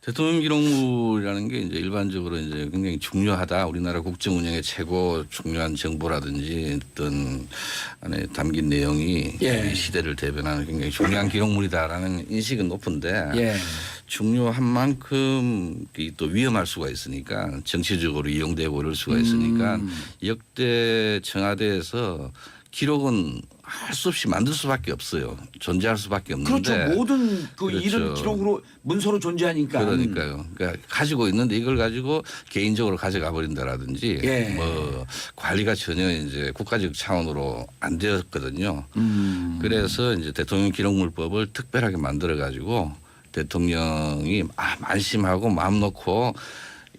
대통령 기록물이라는 게 이제 일반적으로 이제 굉장히 중요하다. 우리나라 국정 운영의 최고 중요한 정보라든지 어떤 안에 담긴 내용이 예. 이 시대를 대변하는 굉장히 중요한 기록물이다라는 인식은 높은데 예. 중요한 만큼 이또 위험할 수가 있으니까 정치적으로 이용되고 그럴 수가 있으니까 음. 역대 청와대에서 기록은 할 수 없이 만들 수밖에 없어요. 존재할 수밖에 없는데 그렇죠. 모든 그 그렇죠. 일은 기록으로 문서로 존재하니까. 그러니까요. 그러니까 가지고 있는데 이걸 가지고 개인적으로 가져가 버린다라든지 예. 뭐 관리가 전혀 이제 국가적 차원으로 안 되었거든요. 음. 그래서 이제 대통령 기록물법을 특별하게 만들어 가지고 대통령이 아, 안심하고 마음 놓고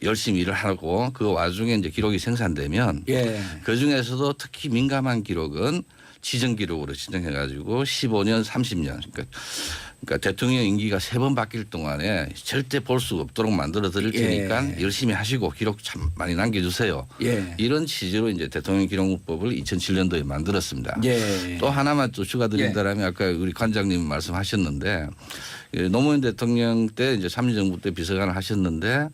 열심히 일을 하고 그 와중에 이제 기록이 생산되면 예. 그 중에서도 특히 민감한 기록은 지정 기록으로 지정해 가지고 15년, 30년 그러니까, 그러니까 대통령 임기가 세 번 바뀔 동안에 절대 볼 수 없도록 만들어 드릴 예. 테니까 열심히 하시고 기록 참 많이 남겨 주세요. 예. 이런 취지로 이제 대통령 기록법을 2007년도에 만들었습니다. 예. 또 하나만 또 추가드린다라면 아까 우리 관장님 말씀하셨는데 예, 노무현 대통령 때 이제 참여정부 때 비서관을 하셨는데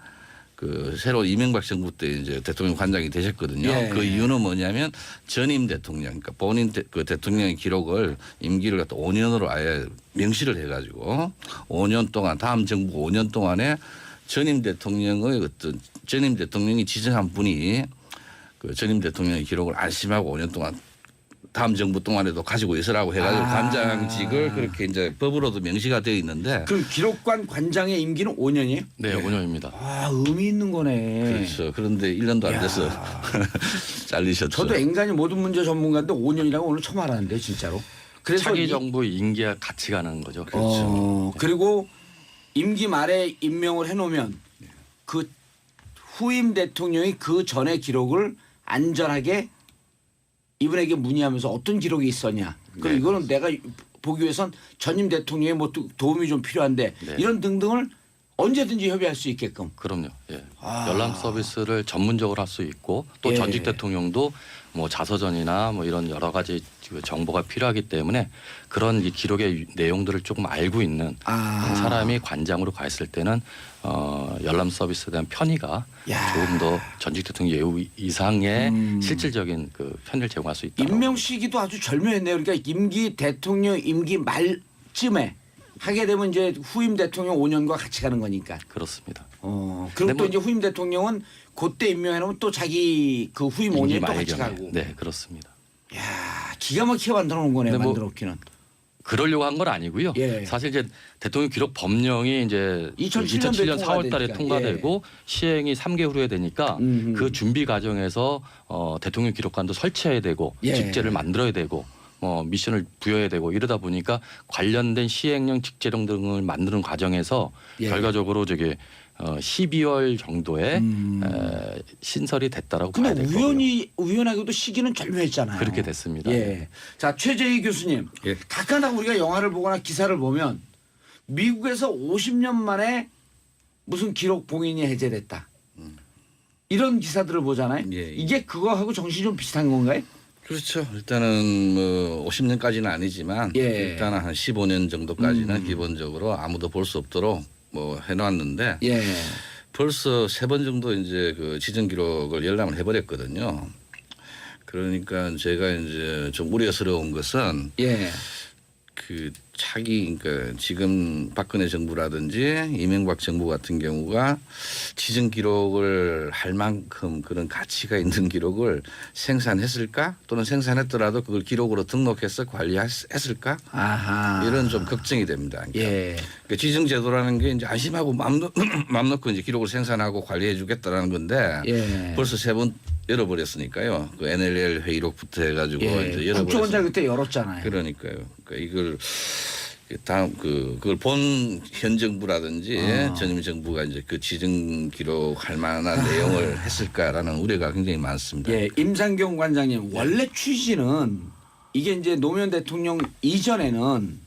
그 새로 이명박 정부 때 이제 대통령 관장이 되셨거든요. 예. 그 이유는 뭐냐면 전임 대통령, 그러니까 본인 대, 그 대통령의 기록을 임기를 갖다 5년으로 아예 명시를 해가지고 5년 동안 다음 정부 5년 동안에 전임 대통령의 어떤 전임 대통령이 지정한 분이 그 전임 대통령의 기록을 안심하고 5년 동안 다음 정부 동안에도 가지고 있으라고 해가지고 아. 관장직을 그렇게 이제 법으로도 명시가 되어 있는데 그럼 기록관 관장의 임기는 5년이에요? 네, 5년입니다. 아, 의미 있는 거네. 그렇죠. 그런데 1년도 안 야. 돼서 잘리셨죠. 저도 앵간히 모든 문제 전문가인데 5년이라고 오늘 처음 알았는데 진짜로. 그래서 차기 이- 정부 임기와 같이 가는 거죠. 어, 그리고 임기 말에 임명을 해놓으면 그 후임 대통령이 그 전에 기록을 안전하게 이분에게 문의하면서 어떤 기록이 있었냐. 그럼 네. 이거는 내가 보기 위해선 전임 대통령의 뭐 도- 도움이 좀 필요한데 네. 이런 등등을 언제든지 협의할 수 있게끔. 그럼요. 예. 아. 열람 서비스를 전문적으로 할 수 있고 또 예. 전직 대통령도 뭐 자서전이나 뭐 이런 여러 가지 그 정보가 필요하기 때문에 그런 이 기록의 유- 내용들을 조금 알고 있는 아. 사람이 관장으로 가 있을 때는 어, 열람 서비스에 대한 편의가 야. 조금 더 전직 대통령 예우 이상의 음. 실질적인 그 편의를 제공할 수 있다. 임명 시기도 아주 절묘했네요. 그러니까 임기 대통령 임기 말쯤에 하게 되면 이제 후임 대통령 5년과 같이 가는 거니까. 그렇습니다. 어, 그리고 또 뭐- 이제 후임 대통령은 그때 임명해 놓으면 또 자기 그 후임 임기 5년 또 같이 말경에. 가고. 네, 그렇습니다. 야, 기가 막히게 만들어 놓은 거네. 근데 뭐- 만들어 놓기는. 그러려고 한 건 아니고요. 예. 사실 이제 대통령 기록 법령이 이제 2007 2007년 년도에 4월 달에 통과되니까. 통과되고 시행이 3개월 후에 되니까 음흠. 그 준비 과정에서 어, 대통령 기록관도 설치해야 되고 예. 직제를 만들어야 되고 뭐 미션을 부여해야 되고 이러다 보니까 관련된 시행령 직제령 등을 만드는 과정에서 예. 결과적으로 저기 어, 12월 정도에 음. 에, 신설이 됐다라고 봐야 근데 될 거고요. 우연히 우연하게도 시기는 절묘했잖아요. 그렇게 됐습니다. 예. 자 최재희 교수님, 예. 가끔가다 우리가 영화를 보거나 기사를 보면 미국에서 50년 만에 무슨 기록 봉인이 해제됐다. 이런 기사들을 보잖아요. 예, 예. 이게 그거하고 정신이 좀 비슷한 건가요? 그렇죠. 일단은 뭐 50년까지는 아니지만 예. 일단은 한 15년 정도까지는 음. 기본적으로 아무도 볼 수 없도록 뭐 해놨는데 예. 벌써 세 번 정도 이제 그 지정 기록을 열람을 해버렸거든요. 그러니까 제가 이제 좀 우려스러운 것은 예. 그 차기 그러니까 지금 박근혜 정부라든지 이명박 정부 같은 경우가 지정 기록을 할 만큼 그런 가치가 있는 기록을 생산했을까 또는 생산했더라도 그걸 기록으로 등록해서 관리했을까 아하. 이런 좀 걱정이 됩니다. 그러니까 예. 그 지정 제도라는 게 이제 안심하고 마음, 놓, 마음 놓고 이제 기록을 생산하고 관리해 주겠다라는 건데 예. 벌써 세번 열어버렸으니까요. 그 NLL 회의록부터 해가지고 예. 이제 열어버렸 국정원장 그때 열었잖아요. 그러니까요. 그러니까 이걸 다음 그 그걸 본 현 정부라든지 아. 전임 정부가 이제 그 지정 기록할 만한 내용을 했을까라는 우려가 굉장히 많습니다. 예, 임상경 관장님 원래 취지는 이게 이제 노무현 대통령 이전에는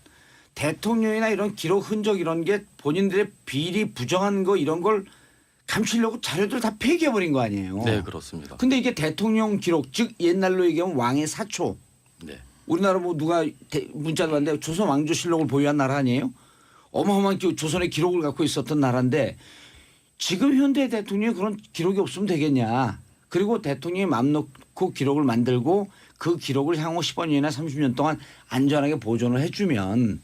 대통령이나 이런 기록 흔적 이런 게 본인들의 비리 부정한 거 이런 걸 감추려고 자료들 다 폐기해 버린 거 아니에요. 네, 그렇습니다. 근데 이게 대통령 기록 즉 옛날로 얘기하면 왕의 사초 네. 우리나라 뭐 누가 대- 문자도 왔는데 조선 왕조실록을 보유한 나라 아니에요? 어마어마한 기- 조선의 기록을 갖고 있었던 나라인데 지금 현대 대통령이 그런 기록이 없으면 되겠냐. 그리고 대통령이 맘 놓고 기록을 만들고 그 기록을 향후 10년이나 30년 동안 안전하게 보존을 해주면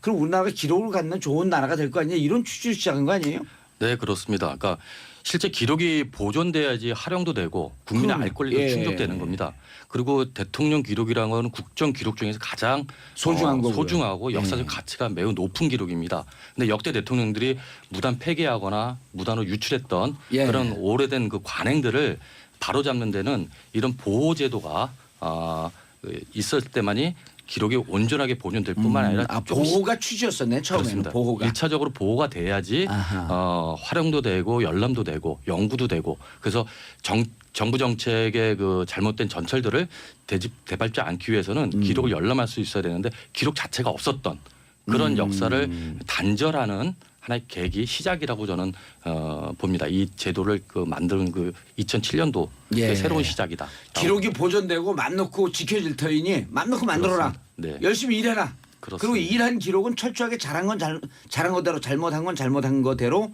그럼 우리나라가 기록을 갖는 좋은 나라가 될 거 아니냐 이런 취지로 시작한 거 아니에요? 네 그렇습니다. 그러니까 실제 기록이 보존돼야지 활용도 되고 국민의 그럼, 알 권리가 예. 충족되는 겁니다. 그리고 대통령 기록이라는 건 국정 기록 중에서 가장 소중한 어, 거고요. 소중하고 역사적 예. 가치가 매우 높은 기록입니다. 근데 역대 대통령들이 무단 폐기하거나 무단으로 유출했던 예. 그런 오래된 그 관행들을 바로잡는 데는 이런 보호 제도가 아, 그 있을 때만이 기록이 온전하게 보존될 뿐만 아니라 아, 조금씩 보호가 취지였었네 처음에는 그렇습니다. 보호가. 일차적으로 보호가 돼야지 아하. 어, 활용도 되고 열람도 되고 연구도 되고 그래서 정, 정부 정책의 그 잘못된 전철들을 되짚 대밟지 않기 위해서는 음. 기록을 열람할 수 있어야 되는데 기록 자체가 없었던 그런 음. 역사를 단절하는 하나의 계기 시작이라고 저는 어, 봅니다. 이 제도를 그 만드는 그 2007년도 예. 새로운 시작이다. 기록이 보존되고 맘 놓고 지켜질 터이니 맘 놓고 만들어라. 네. 열심히 일해라. 그리고 그렇습니다. 일한 기록은 철저하게 잘한 건 잘, 잘한 거대로 잘못한 건 잘못한 거대로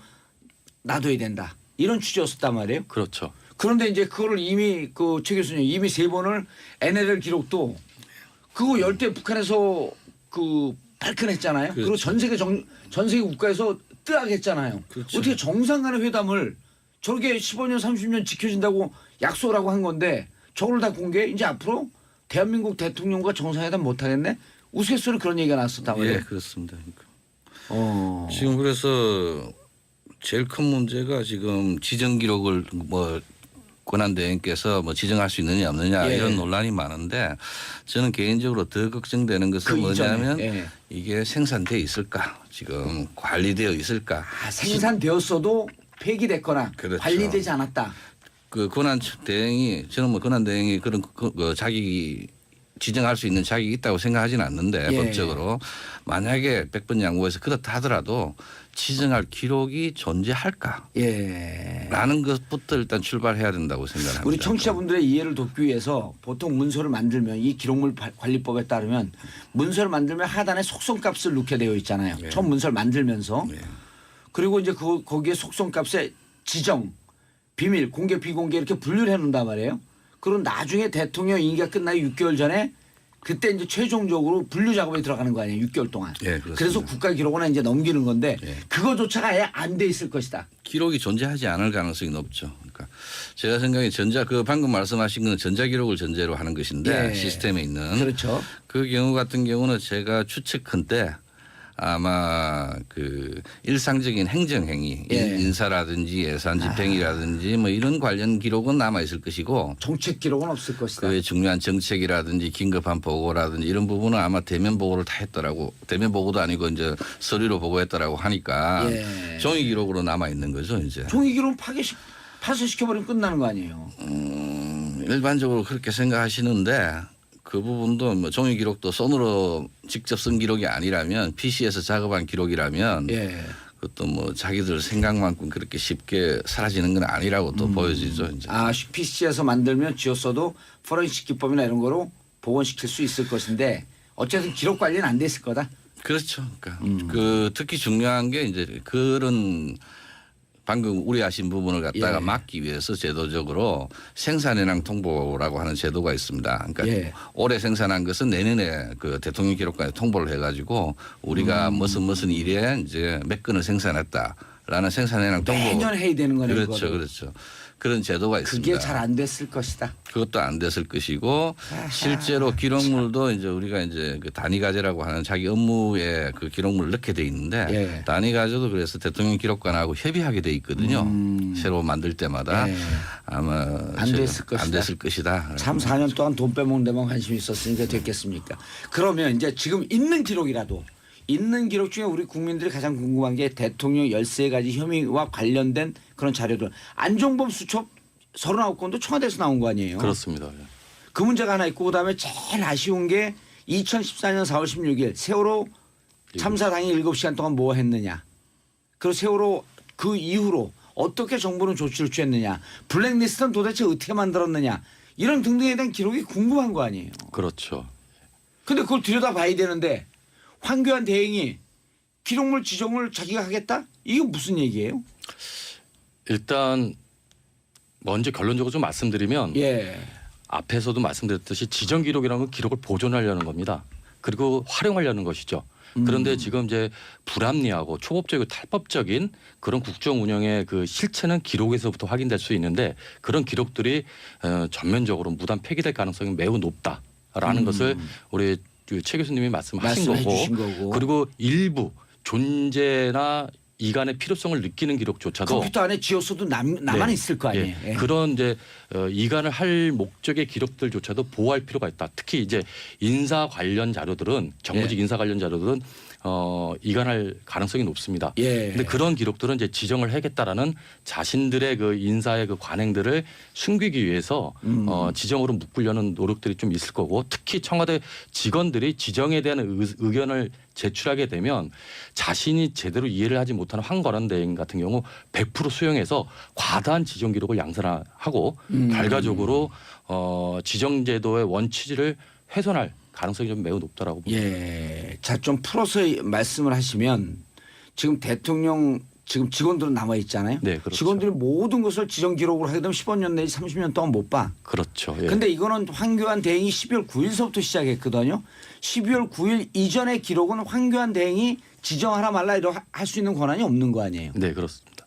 놔둬야 된다. 이런 취지였었단 말이에요. 그렇죠. 그런데 이제 그거를 이미 그 최 교수님 이미 세 번을 NLL 기록도 그거 열때 북한에서 그 발끈했잖아요. 그렇죠. 전 세계 정, 전 세계 국가에서 뜨악했잖아요. 그렇죠. 어떻게 정상 간의 회담을 저렇게 15년 30년 지켜진다고 약속을 하고 한 건데 저걸 다 공개 이제 앞으로 대한민국 대통령과 정상회담 못 하겠네. 우스갯소리 그런 얘기가 나왔었단 말이에요. 예, 그렇습니다. 그러니까. 어. 지금 그래서 제일 큰 문제가 지금 지정 기록을 뭐 권한대행께서 뭐 지정할 수 있느냐 없느냐 예. 이런 논란이 많은데 저는 개인적으로 더 걱정되는 것은 그 뭐냐면 예. 이게 생산돼 있을까 지금 관리되어 있을까 아, 생산되었어도 폐기됐거나 그렇죠. 관리되지 않았다. 그 권한 대행이 저는 뭐 권한 대행이 그런 그, 그 자격이 지정할 수 있는 자격이 있다고 생각하지는 않는데 예. 법적으로 만약에 백번 양보해서 그렇다 하더라도 지정할 기록이 존재할까? 예. 라는 것부터 일단 출발해야 된다고 생각합니다. 우리 청취자분들의 이해를 돕기 위해서 보통 문서를 만들면 이 기록물 바- 관리법에 따르면 문서를 만들면 하단에 속성값을 넣게 되어 있잖아요. 네. 처음 문서를 만들면서 네. 그리고 이제 그 거기에 속성값에 지정, 비밀, 공개, 비공개 이렇게 분류를 해 놓는단 말이에요. 그리고 나중에 대통령 임기가 끝나기 6개월 전에 그때 이제 최종적으로 분류 작업에 들어가는 거 아니에요. 6개월 동안. 예, 그렇습니다. 그래서 국가 기록원에 이제 넘기는 건데 예. 그거조차가 아예 안 돼 있을 것이다. 기록이 존재하지 않을 가능성이 높죠. 그러니까 제가 생각에 전자 그 방금 말씀하신 건 전자 기록을 전제로 하는 것인데 예. 시스템에 있는 그렇죠. 그 경우 같은 경우는 제가 추측컨대 아마 그 일상적인 행정 행위 예. 인사라든지 예산 집행이라든지 뭐 이런 관련 기록은 남아 있을 것이고 정책 기록은 없을 것이다. 그 중요한 정책이라든지 긴급한 보고라든지 이런 부분은 아마 대면 보고를 다 했더라고 대면 보고도 아니고 이제 서류로 보고했더라고 하니까 예. 종이 기록으로 남아 있는 거죠 이제 종이 기록 파괴 파쇄시켜버리면 끝나는 거 아니에요. 음, 일반적으로 그렇게 생각하시는데 그 부분도 뭐 종이 기록도 손으로 직접 쓴 기록이 아니라면 PC에서 작업한 기록이라면 예. 그것도 뭐 자기들 생각만큼 그렇게 쉽게 사라지는 건 아니라고 또 보여지죠 이제. 아 PC에서 만들면 지었어도 포렌식 기법이나 이런 거로 복원시킬 수 있을 것인데 어쨌든 기록 관리는 안 돼 있을 거다. 그렇죠. 그러니까 음. 그 특히 중요한 게 이제 그런 방금 우려하신 부분을 갖다가 예. 막기 위해서 제도적으로 생산해량 통보라고 하는 제도가 있습니다. 그러니까 예. 올해 생산한 것은 내년에 그 대통령 기록관에 통보를 해가지고 우리가 음. 무슨 무슨 일에 이제 몇 건을 생산했다라는 생산해량 통보 매년 해야 되는 거네. 그렇죠, 그거를. 그렇죠. 그런 제도가 있습니다. 그게 잘 안 됐을 것이다. 그것도 안 됐을 것이고 아하, 실제로 기록물도 이제 우리가 이제 그 단위 가제라고 하는 자기 업무에 그 기록물을 넣게 돼 있는데 예. 단위 가제도 그래서 대통령 기록관하고 협의하게 돼 있거든요. 음. 새로 만들 때마다 예. 아마 안 저- 됐을 것이다. 안 됐을 것이다. 참 4년 동안 돈 빼먹는 데만 관심이 있었으니까 됐겠습니까? 그러면 이제 지금 있는 기록이라도 있는 기록 중에 우리 국민들이 가장 궁금한 게 대통령 13가지 혐의와 관련된 그런 자료들. 안종범 수첩 39건도 청와대에서 나온 거 아니에요? 그렇습니다. 예. 그 문제가 하나 있고 그다음에 제일 아쉬운 게 2014년 4월 16일 세월호 참사 당일 7시간 동안 뭐 했느냐. 그리고 세월호 그 이후로 어떻게 정부는 조치를 취했느냐. 블랙리스트는 도대체 어떻게 만들었느냐. 이런 등등에 대한 기록이 궁금한 거 아니에요. 그렇죠. 근데 그걸 들여다봐야 되는데 황교안 대행이 기록물 지정을 자기가 하겠다? 이게 무슨 얘기예요? 일단 먼저 결론적으로 좀 말씀드리면 예. 앞에서도 말씀드렸듯이 지정 기록이라는 건 기록을 보존하려는 겁니다. 그리고 활용하려는 것이죠. 음. 그런데 지금 이제 불합리하고 초법적이고 탈법적인 그런 국정 운영의 그 실체는 기록에서부터 확인될 수 있는데 그런 기록들이 어, 전면적으로 무단 폐기될 가능성이 매우 높다라는 음. 것을 우리 그최 교수님이 말씀하신 거고 거고. 그리고 일부 존재나 이간의 필요성을 느끼는 기록조차도 컴퓨터 안에 지었어도 남, 나만 네. 있을 거 아니에요. 예. 예. 그런 이제 어, 이간을 할 목적의 기록들조차도 보호할 필요가 있다. 특히 이제 인사 관련 자료들은 정부직 예. 인사 관련 자료들은 어, 이간할 가능성이 높습니다. 예. 근데 그런 기록들은 이제 지정을 하겠다라는 자신들의 그 인사의 그 관행들을 숨기기 위해서 음. 어, 지정으로 묶으려는 노력들이 좀 있을 거고 특히 청와대 직원들이 지정에 대한 의, 의견을 제출하게 되면 자신이 제대로 이해를 하지 못하는 황건한 대행 같은 경우 100% 수용해서 과다한 지정 기록을 양산하고 음. 결과적으로 어, 지정 제도의 원칙을 훼손할 가능성이 좀 매우 높다라고 봅니다. 예. 자, 좀 풀어서 말씀을 하시면 지금 대통령 지금 직원들은 남아 있잖아요. 네, 그렇죠. 직원들이 모든 것을 지정 기록으로 하게 되면 15년 내지 30년 동안 못 봐. 그렇죠. 예. 근데 이거는 황교안 대행이 12월 9일서부터 시작했거든요. 12월 9일 이전의 기록은 황교안 대행이 지정하라 말라 이러 할수 있는 권한이 없는 거 아니에요. 네 그렇습니다.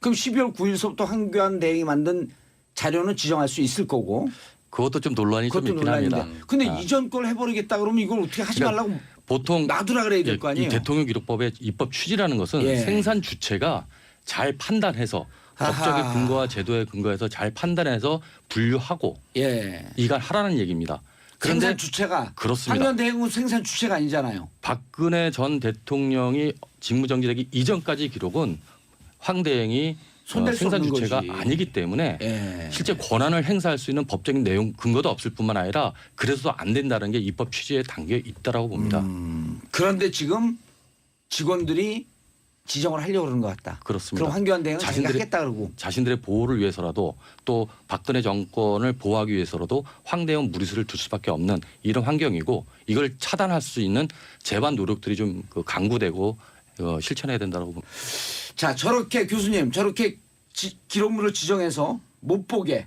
그럼 12월 9일서부터 황교안 대행이 만든 자료는 지정할 수 있을 거고 그것도 좀 논란이 좀 그것도 있긴 논란인데. 합니다. 근데 아, 이전 걸 해버리겠다 그러면 이걸 어떻게 하지 그러니까 말라고 보통 놔두라 그래야 될거 예, 아니에요. 이 대통령 기록법의 입법 취지라는 것은 예. 생산 주체가 잘 판단해서 아하. 법적인 근거와 제도의 근거에서 잘 판단해서 분류하고 예. 이걸 하라는 얘기입니다. 그런데 생산 주체가 그렇습니다. 황교안 대행은 생산 주체가 아니잖아요. 박근혜 전 대통령이 직무정지되기 이전까지 기록은 황 대행이 어, 손댈 수 생산 주체가 거지. 아니기 때문에 예. 실제 권한을 행사할 수 있는 법적인 내용 근거도 없을 뿐만 아니라 그래서 안 된다는 게 입법 취지에 담겨 있다라고 봅니다. 음, 그런데 지금 직원들이 지정을 하려고 그러는 것 같다. 그렇습니다. 그럼 황교안 대행은 자기가 자신들이- 하겠다 그러고 자신들의 보호를 위해서라도 또 박근혜 정권을 보호하기 위해서라도 황대영 무리수를 둘 수밖에 없는 이런 환경이고 이걸 차단할 수 있는 재반 노력들이 좀그 강구되고 어, 실천해야 된다고 봅니다. 자 저렇게 교수님 저렇게 지- 기록물을 지정해서 못 보게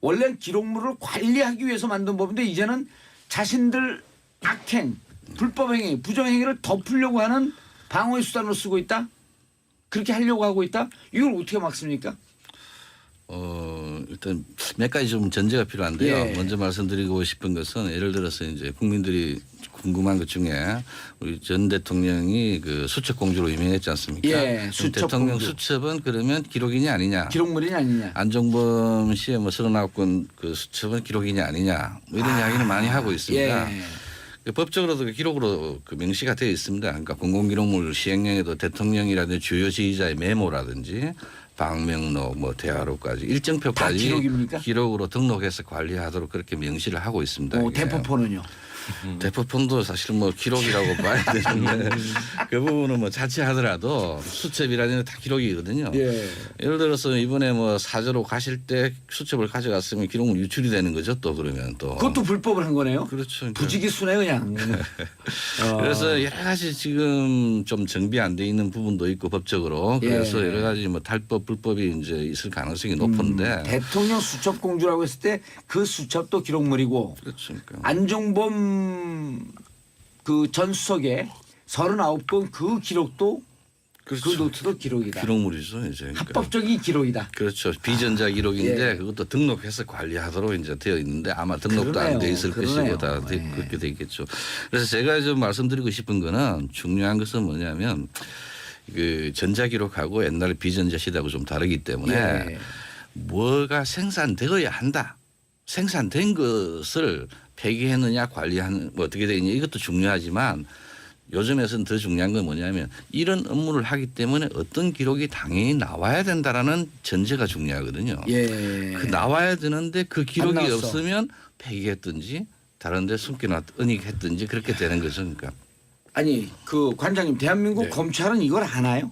원래는 기록물을 관리하기 위해서 만든 법인데 이제는 자신들 악행, 불법행위, 부정행위를 덮으려고 하는 방어의 수단으로 쓰고 있다. 그렇게 하려고 하고 있다. 이걸 어떻게 막습니까? 어 일단 몇 가지 좀 전제가 필요한데요. 예. 먼저 말씀드리고 싶은 것은 예를 들어서 이제 국민들이 궁금한 것 중에 우리 전 대통령이 그 수첩 공주로 유명했지 않습니까? 예, 수첩 대통령 공주. 수첩은 그러면 기록이냐 아니냐? 기록물이냐 아니냐. 안종범 씨의 뭐 서른아홉 건그 수첩은 기록이냐 아니냐 뭐 이런 이야기는 많이 하고 있습니다. 예. 그 법적으로도 그 기록으로 그 명시가 되어 있습니다. 그러니까 공공기록물 시행령에도 대통령이라든지 주요 지휘자의 메모라든지 방명록, 뭐 대화록까지 일정표까지 다 기록입니까? 기록으로 등록해서 관리하도록 그렇게 명시를 하고 있습니다. 어, 이게. 대포폰은요. 대포폰도 사실 뭐 기록이라고 봐야 되는데 그 부분은 뭐 자체하더라도 수첩이라는 게 다 기록이거든요. 예. 예를 들어서 이번에 뭐 사저로 가실 때 수첩을 가져갔으면 기록물 유출이 되는 거죠. 또 그러면 또 그것도 불법을 한 거네요. 그렇죠. 그러니까 부지기수네 그냥. 어. 그래서 여러 가지 지금 좀 정비 안 돼 있는 부분도 있고 법적으로 그래서 예. 여러 가지 뭐 탈법 불법이 이제 있을 가능성이 높은데 음, 대통령 수첩 공주라고 했을 때 그 수첩도 기록물이고 그렇죠. 그러니까. 안종범 그 전 수석의 39건 그 기록도 그렇죠. 그 노트도 기록이다. 기록물이죠 이제. 그러니까. 합법적인 기록이다. 그렇죠. 비전자 기록인데 예. 그것도 등록해서 관리하도록 이제 되어 있는데 아마 등록도 안 돼. 있을 그러네요. 것이고 다 되- 예. 그렇게 돼 있겠죠. 그래서 제가 좀 말씀드리고 싶은 거는 중요한 것은 뭐냐면 그 전자 기록하고 옛날 비전자 시대하고 좀 다르기 때문에 예. 뭐가 생산되어야 한다. 생산된 것을 폐기했느냐 관리하는 뭐 어떻게 되느냐 이것도 중요하지만 요즘에서는 더 중요한 건 뭐냐면 이런 업무를 하기 때문에 어떤 기록이 당연히 나와야 된다라는 전제가 중요하거든요. 예. 그 나와야 되는데 그 기록이. 없으면 폐기했든지 다른데 숨겨놨 은닉했든지 그렇게 되는 거죠. 그러니까 아니 그 관장님 대한민국 네. 검찰은 이걸 하나요?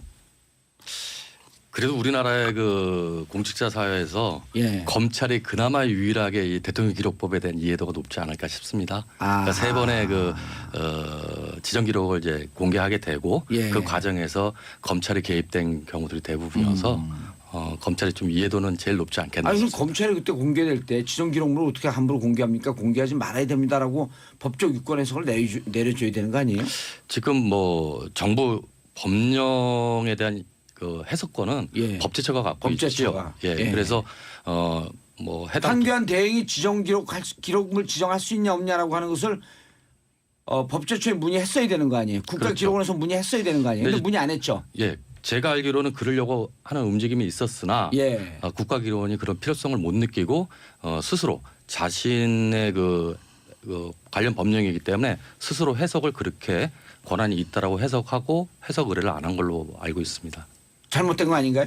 그래도 우리나라의 그 공직자 사회에서 예. 검찰이 그나마 유일하게 이 대통령 기록법에 대한 이해도가 높지 않을까 싶습니다. 아. 그러니까 세 번의 그 어, 지정 기록을 이제 공개하게 되고 예. 그 과정에서 검찰이 개입된 경우들이 대부분이어서 어, 검찰이 좀 이해도는 제일 높지 않겠나 음. 아니 그럼 싶습니다. 검찰이 그때 공개될 때 지정 기록물을 어떻게 함부로 공개합니까? 공개하지 말아야 됩니다라고 법적 유권 해석을 내려주, 내려줘야 되는 거 아니에요? 지금 뭐 정부 법령에 대한 그 해석권은 예. 법제처가 갖고 법제처가. 있죠. 예. 예. 그래서 어 뭐 해당 황교안 대행이 지정 기록할 수- 기록물 지정할 수 있냐 없냐라고 하는 것을 어, 법제처에 문의했어야 되는 거 아니에요? 그렇죠. 국가기록원에서 문의했어야 되는 거 아니에요? 근데 네. 문의 안 했죠. 예. 제가 알기로는 그러려고 하는 움직임이 있었으나 예. 어, 국가기록원이 그런 필요성을 못 느끼고 어, 스스로 자신의 그, 그 관련 법령이기 때문에 스스로 해석을 그렇게 권한이 있다라고 해석하고 해석 의뢰를 안 한 걸로 알고 있습니다. 잘못된 거 아닌가요?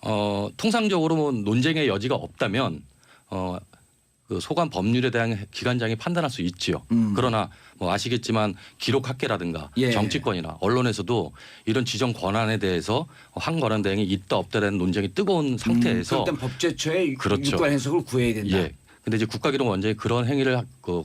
어, 통상적으로 뭐 논쟁의 여지가 없다면 어, 그 소관 법률에 대한 기관장이 판단할 수 있지요. 음. 그러나 뭐 아시겠지만 기록 학계라든가 예. 정치권이나 언론에서도 이런 지정 권한에 대해서 황건한 대행이 있다 없다라는 논쟁이 뜨거운 상태에서 음, 땐 법제처의 그렇죠. 유권 해석을 구해야 된다. 예. 근데 이제 국가기록원장이 그런 행위를 그,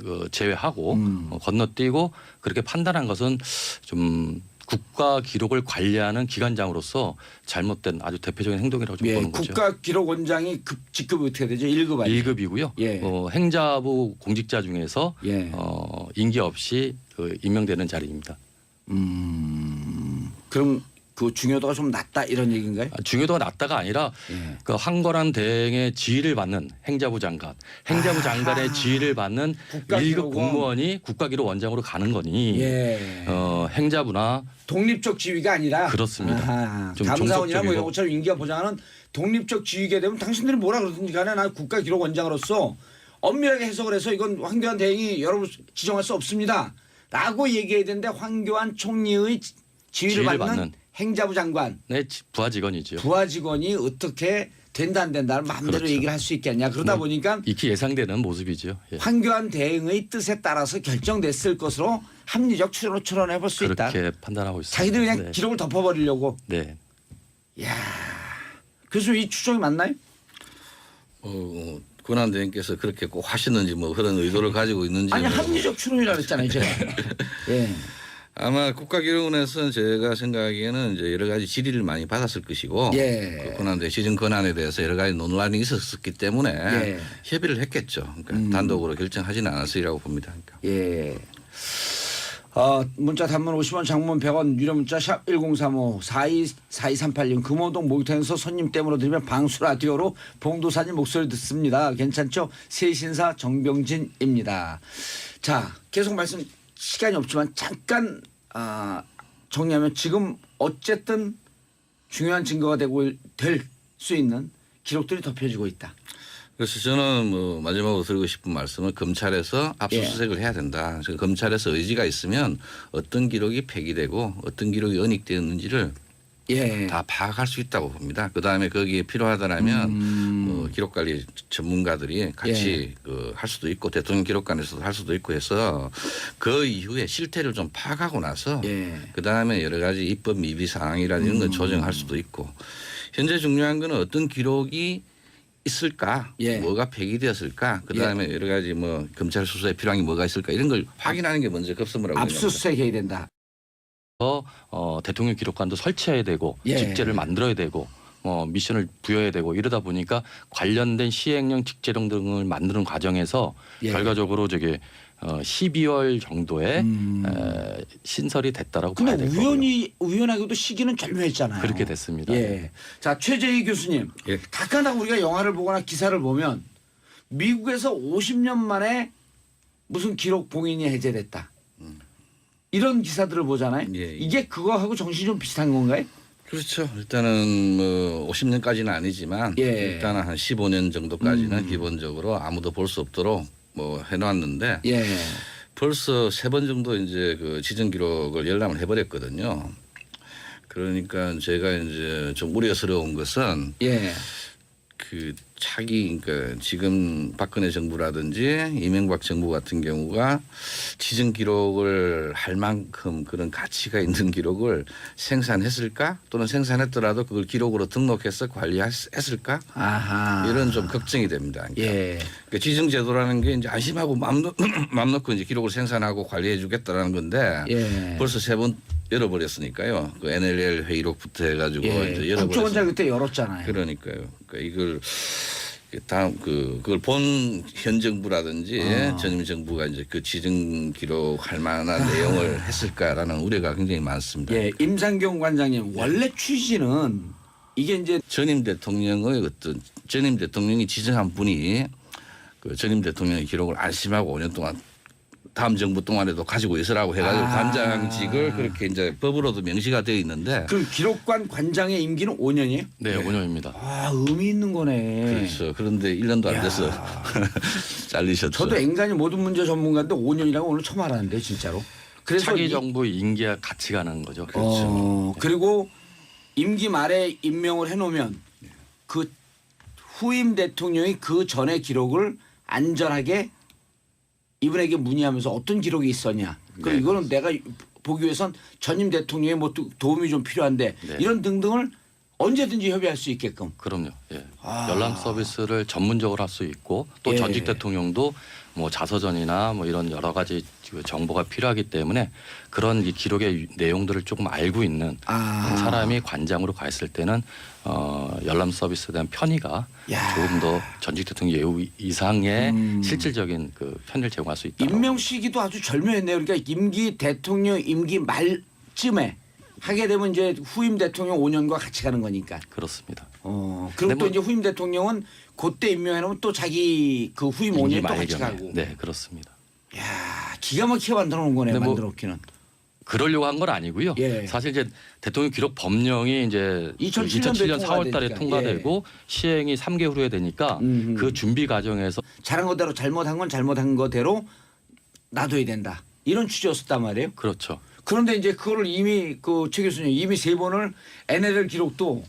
그 제외하고 음. 어, 건너뛰고 그렇게 판단한 것은 좀 국가 기록을 관리하는 기관장으로서 잘못된 아주 대표적인 행동이라고 좀 예, 보는 거죠. 국가 기록 원장이 급 직급이 어떻게 되죠? 1급 아니에요? 1급이고요. 예. 어, 행자부 공직자 중에서 예. 어, 임기 없이 그 임명되는 자리입니다. 음, 그럼 그 중요도가 좀 낮다 이런 얘기인가요? 아, 중요도가 낮다가 아니라 예. 그 황건한 대행의 지위를 받는 행자부 장관, 행자부. 장관의 지위를 받는 국가기록원. 1급 공무원이 국가기록 원장으로 가는 거니 예. 어, 행자부나 독립적 지위가 아니라 그렇습니다. 아하, 좀 감사원이나 뭐 종속적이고. 이런 것처럼 임기가 보장하는 독립적 지위게 되면 당신들이 뭐라 그러든지 간에 난 국가 기록 원장으로서 엄밀하게 해석을 해서 이건 황교안 대행이 여러분 지정할 수 없습니다. 라고 얘기해야 되는데 황교안 총리의 지- 지위를, 지위를 받는, 받는. 행자부 장관 네, 지- 부하 직원이죠. 부하 직원이 어떻게 된다 안 된다를 마음대로 그렇죠. 얘기를 할 수 있겠냐. 그러다 뭐, 보니까 익히 예상되는 모습이죠. 예. 황교안 대행의 뜻에 따라서 결정됐을 것으로 합리적 추론을 추론해 볼 수 있다. 그렇게 판단하고 있습니다. 자기들이 그냥 네. 기록을 덮어버리려고. 네. 야 그래서 이 추정이 맞나요? 어, 어, 권한 대행께서 그렇게 꼭 하시는지 뭐 그런 의도를 가지고 있는지 아니 뭐 합리적 추론이라 그랬잖아요, 제가. 예. 아마 국가기록원에서는 제가 생각하기에는 이제 여러 가지 질의를 많이 받았을 것이고 예. 그 권한대 시정 권한에 대해서 여러 가지 논란이 있었기 때문에 예. 협의를 했겠죠. 그러니까 단독으로 결정하지는 않았으리라고 봅니다. 그러니까. 예. 어, 문자 단문 50원 장문 100원 유료 문자 샵 1035 424238님 금호동 목욕탕에서 손님 땜으로 들으면 방수 라디오로 봉도사님 목소리 듣습니다. 괜찮죠? 세신사 정병진입니다. 자 계속 말씀 시간이 없지만 잠깐 아, 정리하면 지금 어쨌든 중요한 증거가 되고 될 수 있는 기록들이 덮여지고 있다. 그래서 저는 뭐 마지막으로 드리고 싶은 말씀은 검찰에서 압수수색을 예. 해야 된다. 검찰에서 의지가 있으면 어떤 기록이 폐기되고 어떤 기록이 은닉되었는지를 예. 다 파악할 수 있다고 봅니다. 그 다음에 거기에 필요하다라면 음. 뭐 기록 관리 전문가들이 같이 예. 그 할 수도 있고 대통령 기록관에서도 할 수도 있고 해서 그 이후에 실태를 좀 파악하고 나서 예. 그 다음에 여러 가지 입법 미비 사항이라는 이런 음. 걸 조정할 수도 있고 현재 중요한 거는 어떤 기록이 있을까, 예. 뭐가 폐기되었을까, 그 다음에 여러 가지 뭐 검찰 수사에 필요한 게 뭐가 있을까 이런 걸 확인하는 게 먼저 급선무라고 생각합니다. 압수수색 해야 된다. 어, 대통령 기록관도 설치해야 되고 예. 직제를 만들어야 되고 어, 미션을 부여해야 되고 이러다 보니까 관련된 시행령 직제령 등을 만드는 과정에서 예. 결과적으로 저기 어, 12월 정도에 음. 에, 신설이 됐다라고 근데 봐야 될 거고요. 우연히 우연하게도 시기는 절묘했잖아요. 그렇게 됐습니다. 예. 자 최재희 교수님, 예. 가끔가다 우리가 영화를 보거나 기사를 보면 미국에서 50년 만에 무슨 기록 봉인이 해제됐다. 이런 기사들을 보잖아요. 예, 예. 이게 그거하고 정신이 좀 비슷한 건가요? 그렇죠. 일단은 뭐 50년까지는 아니지만 예. 음. 일단은 한 15년 정도까지는 기본적으로 아무도 볼 수 없도록 뭐 해놨는데 예. 벌써 세 번 정도 이제 그 지정 기록을 열람을 해버렸거든요. 그러니까 제가 이제 좀 우려스러운 것은 예. 그 차기 그러니까 지금 박근혜 정부라든지 이명박 정부 같은 경우가 지정 기록을 할 만큼 그런 가치가 있는 기록을 생산했을까 또는 생산했더라도 그걸 기록으로 등록해서 관리했을까 아하. 이런 좀 걱정이 됩니다. 그러니까 예. 그 지정 제도라는 게 이제 안심하고 마음, 놓, 마음 놓고 이제 기록을 생산하고 관리해 주겠다라는 건데 예. 벌써 세 번 열어버렸으니까요. 그 NLL 회의록부터 해가지고 예. 이제 열어버렸 국정원장 그때 열었잖아요. 그러니까요. 그러니까 이걸 다음 그 그걸 본 현 정부라든지 아. 전임 정부가 이제 그 지정 기록할 만한 내용을 했을까라는 우려가 굉장히 많습니다. 예, 임상경 관장님 원래 취지는 이게 이제 전임 대통령의 어떤 전임 대통령이 지정한 분이 그 전임 대통령의 기록을 안심하고 5년 동안 다음 정부 동안에도 가지고 있으라고 해가지고 아. 관장직을 그렇게 이제 법으로도 명시가 되어 있는데 그럼 기록관 관장의 임기는 5년이에요? 네, 5년입니다. 아 의미 있는 거네. 그렇죠. 그런데 1년도 안 야. 돼서 잘리셨죠. 저도 앵간히 모든 문제 전문가인데 5년이라고 오늘 처음 알았는데 진짜로. 그래서 차기 이- 정부 임기가 같이 가는 거죠. 어, 그리고 임기 말에 임명을 해놓으면 그 후임 대통령이 그 전의 기록을 안전하게 이분에게 문의하면서 어떤 기록이 있었냐. 그럼 네. 이거는 내가 보기 위해선 전임 대통령의 뭐 도- 도움이 좀 필요한데 네. 이런 등등을 언제든지 협의할 수 있게끔. 그럼요. 예. 아. 열람 서비스를 전문적으로 할 수 있고 또 예. 전직 대통령도 뭐 자서전이나 뭐 이런 여러 가지 그 정보가 필요하기 때문에 그런 이 기록의 내용들을 조금 알고 있는 아. 사람이 관장으로 가 있을 때는 어, 열람 서비스에 대한 편의가 야. 조금 더 전직 대통령 예우 이상의 음. 실질적인 그 편의를 제공할 수 있다. 임명 시기도 아주 절묘했네요. 그러니까 임기 대통령 임기 말쯤에 하게 되면 이제 후임 대통령 5년과 같이 가는 거니까. 그렇습니다. 어, 그리고 또 뭐- 이제 후임 대통령은 그때 임명해 놓으면 또 자기 그 후임 임기 5년 또 같이 말경에. 가고. 네, 그렇습니다. 야 기가 막히게 만들어 놓은 거네 근데 뭐- 만들어 놓기는. 그러려고 한 건 아니고요. 예. 사실 이제 대통령 기록 법령이 이제 2007 2007년 년도에 4월 달에. 통과되고 시행이 3개월 후에 되니까 음흠. 그 준비 과정에서 잘한 거대로 잘못한 건 잘못한 거대로 놔둬야 된다. 이런 취지였었단 말이에요. 그렇죠. 그런데 이제 그거를 이미 그 최 교수님 이미 세 번을 NLL 기록도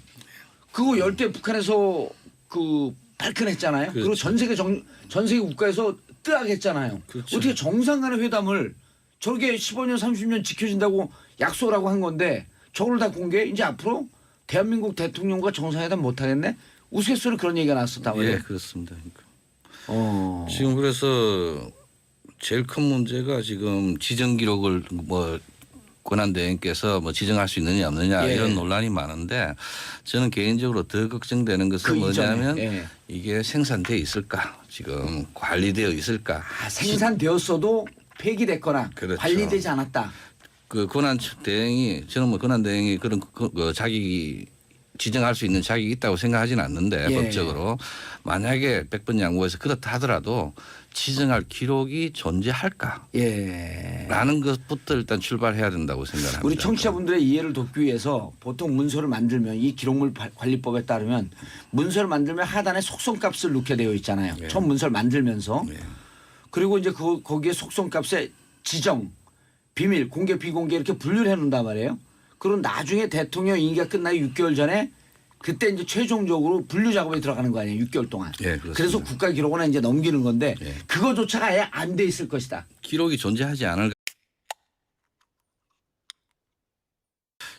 그거 열때 북한에서 그 발끈했잖아요. 그리고 그렇죠. 전 세계 정, 전 세계 국가에서 뜨악했잖아요. 그렇죠. 어떻게 정상 간의 회담을 저렇게 15년 30년 지켜진다고 약속하고 한 건데 저걸 다 공개 이제 앞으로 대한민국 대통령과 정상회담 못 하겠네. 우스갯소리 그런 얘기가 나왔었단 말이에요. 예, 그렇습니다. 그러니까. 어. 지금 그래서 제일 큰 문제가 지금 지정 기록을 뭐 권한대행께서 뭐 지정할 수 있느냐 없느냐 예. 이런 논란이 많은데 저는 개인적으로 더 걱정되는 것은 그 뭐냐면 예. 이게 생산돼 있을까 지금 관리되어 있을까 아, 생산되었어도 폐기됐거나 그렇죠. 관리되지 않았다. 그 권한 대행이 저는 뭐 권한 대행이 그런 그, 그 자격이 지정할 수 있는 자격이 있다고 생각하지는 않는데 예. 법적으로 만약에 백번 양보해서 그렇다 하더라도 지정할 기록이 존재할까? 예. 라는 것부터 일단 출발해야 된다고 생각합니다. 우리 청취자분들의 이해를 돕기 위해서 보통 문서를 만들면 이 기록물 바- 관리법에 따르면 문서를 만들면 하단에 속성값을 넣게 되어 있잖아요. 네. 처음 문서를 만들면서 네. 그리고 이제 그 거기에 속성값에 지정, 비밀, 공개, 비공개 이렇게 분류를 해 놓는단 말이에요. 그럼 나중에 대통령 임기가 끝나기 6개월 전에 그때 이제 최종적으로 분류 작업에 들어가는 거 아니에요. 6개월 동안. 예, 그렇습니다. 그래서 국가 기록원에 이제 넘기는 건데 예. 그거조차가 아예 안 돼 있을 것이다. 기록이 존재하지 않을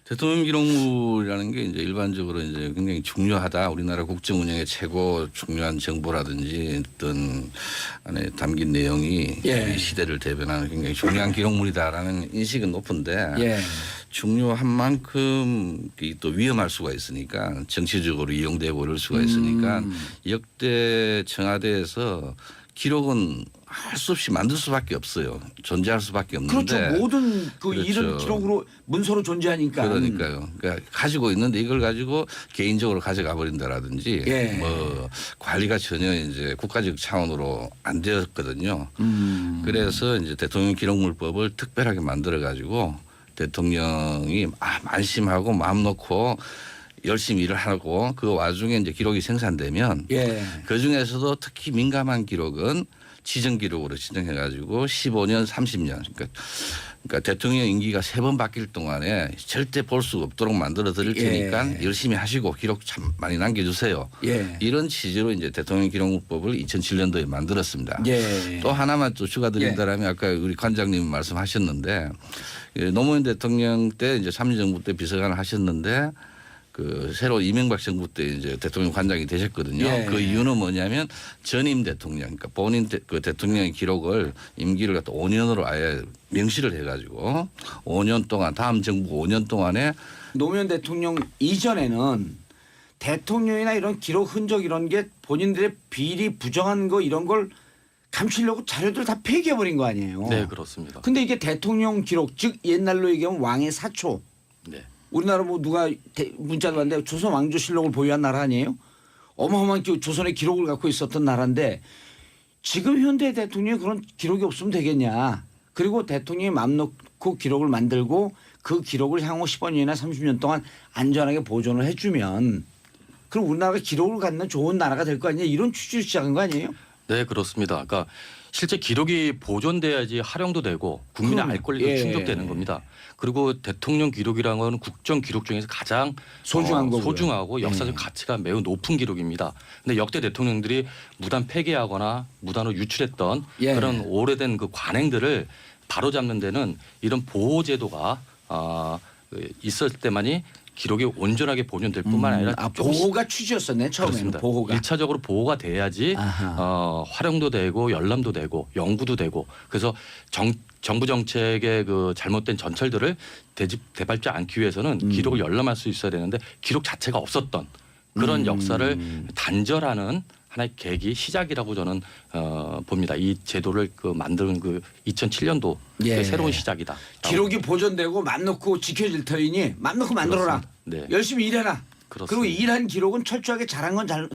대통령 기록물이라는 게 이제 일반적으로 이제 굉장히 중요하다. 우리나라 국정 운영의 최고 중요한 정보라든지 어떤 안에 담긴 내용이 예. 이 시대를 대변하는 굉장히 중요한 기록물이다라는 인식은 높은데 예. 중요한 만큼 이또 위험할 수가 있으니까 정치적으로 이용되고 그럴 수가 있으니까 음. 역대 청와대에서 기록은 할 수 없이 만들 수밖에 없어요. 존재할 수밖에 없는데 그렇죠. 모든 그 그렇죠. 일은 기록으로 문서로 존재하니까. 그러니까요. 그러니까 가지고 있는데 이걸 가지고 개인적으로 가져가 버린다라든지 예. 뭐 관리가 전혀 이제 국가적 차원으로 안 되었거든요. 음. 그래서 이제 대통령 기록물법을 특별하게 만들어 가지고 대통령이 아, 안심하고 마음 놓고 열심히 일을 하고 그 와중에 이제 기록이 생산되면 예. 그 중에서도 특히 민감한 기록은 지정 기록으로 지정해 가지고 15년, 30년 그러니까 그러니까 대통령 임기가 세 번 바뀔 동안에 절대 볼 수 없도록 만들어 드릴 예. 테니까 열심히 하시고 기록 참 많이 남겨주세요. 예. 이런 취지로 이제 대통령 기록법을 2007년도에 만들었습니다. 예. 또 하나만 또 추가드린다라면 아까 우리 관장님 말씀하셨는데 예, 노무현 대통령 때 이제 참여정부 때 비서관을 하셨는데 그 새로 이명박 정부 때 이제 대통령 관장이 되셨거든요. 예. 그 이유는 뭐냐면 전임 대통령, 그러니까 본인 대, 그 대통령의 기록을 임기를 갖다 5년으로 아예 명시를 해가지고 5년 동안 다음 정부 5년 동안에 노무현 대통령 이전에는 대통령이나 이런 기록 흔적 이런 게 본인들의 비리 부정한 거 이런 걸 감추려고 자료들 다 폐기해 버린 거 아니에요. 네 그렇습니다. 근데 이게 대통령 기록 즉 옛날로 얘기하면 왕의 사초 네. 우리나라 뭐 누가 대- 문자도 왔는데 조선 왕조실록을 보유한 나라 아니에요? 어마어마한 기- 조선의 기록을 갖고 있었던 나라인데 지금 현대 대통령이 그런 기록이 없으면 되겠냐? 그리고 대통령이 맘 놓고 기록을 만들고 그 기록을 향후 10년이나 30년 동안 안전하게 보존을 해주면 그럼 우리나라가 기록을 갖는 좋은 나라가 될 거 아니냐? 이런 취지로 시작한 거 아니에요? 네 그렇습니다. 그러니까 실제 기록이 보존돼야지 활용도 되고 국민의. 알 권리도 예. 충족되는 겁니다. 그리고 대통령 기록이라는 건 국정 기록 중에서 가장 소중한 어, 거고요. 소중하고 역사적 예. 가치가 매우 높은 기록입니다. 근데 역대 대통령들이 무단 폐기하거나 무단으로 유출했던 예. 그런 오래된 그 관행들을 바로잡는 데는 이런 보호 제도가 아, 그 있을 때만이 기록이 온전하게 보존될 뿐만 아니라 아, 조금씩 보호가 취지였었네 처음에는 그렇습니다. 보호가. 일차적으로 보호가 돼야지 아하. 어, 활용도 되고 열람도 되고 연구도 되고 그래서 정, 정부 정책의 그 잘못된 전철들을 되집 되밟지 않기 위해서는 음. 기록을 열람할 수 있어야 되는데 기록 자체가 없었던 그런 음. 역사를 단절하는 하나의 계기 시작이라고 저는 어, 봅니다. 이 제도를 그 만드는 그 2007년도 예. 새로운 시작이다. 기록이 보존되고 맘 놓고 지켜질 터이니 맘 놓고 만들어라. 그렇습니다. 네. 열심히 일해라. 그리고 그렇습니다. 일한 기록은 철저하게 잘한 건 잘,